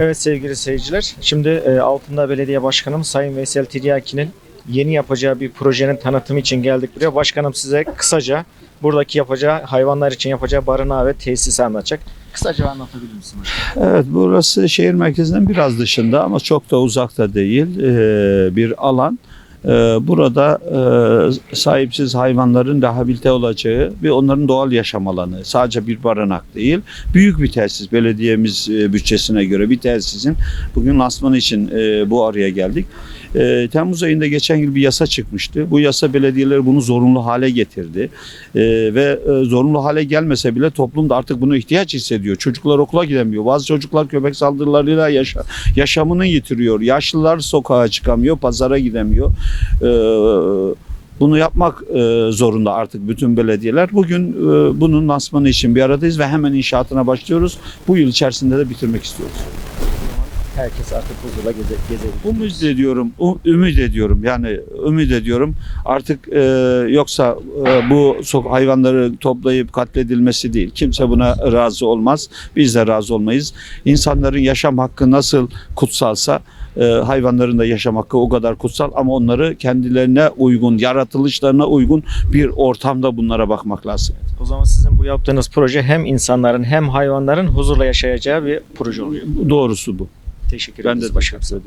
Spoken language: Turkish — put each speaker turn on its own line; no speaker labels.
Evet sevgili seyirciler, şimdi e, Altındağ Belediye Başkanım Sayın Veysel Tiryaki'nin yeni yapacağı bir projenin tanıtımı için geldik buraya. Başkanım size kısaca buradaki yapacağı, hayvanlar için yapacağı barınağı ve tesisi anlatacak. Kısaca anlatabilir misin? başkanım?
Evet burası şehir merkezinden biraz dışında ama çok da uzakta değil ee, bir alan. Ee, Burada e, sahipsiz hayvanların rehabilite olacağı ve onların doğal yaşam alanı. Sadece bir barınak değil. Büyük bir tesis belediyemiz e, bütçesine göre bir tesisin. Bugün lansmanı için e, bu araya geldik. E, Temmuz ayında geçen yıl bir yasa çıkmıştı. Bu yasa belediyeler bunu zorunlu hale getirdi. E, ve e, zorunlu hale gelmese bile toplum da artık bunu ihtiyaç hissediyor. Çocuklar okula gidemiyor. Bazı çocuklar köpek saldırılarıyla yaşa, yaşamını yitiriyor. Yaşlılar sokağa çıkamıyor, pazara gidemiyor. E, bunu yapmak e, zorunda artık bütün belediyeler. Bugün e, bunun lansmanı için bir aradayız ve hemen inşaatına başlıyoruz. Bu yıl içerisinde de bitirmek istiyoruz.
Herkes artık huzurla geze, gezebilir.
Ümit ediyorum, ümit ediyorum. Yani ümit ediyorum. Artık e, yoksa e, bu sok hayvanları toplayıp katledilmesi değil. Kimse buna razı olmaz. Biz de razı olmayız. İnsanların yaşam hakkı nasıl kutsalsa e, hayvanların da yaşam hakkı o kadar kutsal ama onları kendilerine uygun, yaratılışlarına uygun bir ortamda bunlara bakmak lazım.
O zaman sizin bu yaptığınız proje hem insanların hem hayvanların huzurla yaşayacağı bir proje oluyor.
Doğrusu bu.
Teşekkür
Ben
ederiz
de
başkanım.
teşekkür ederim.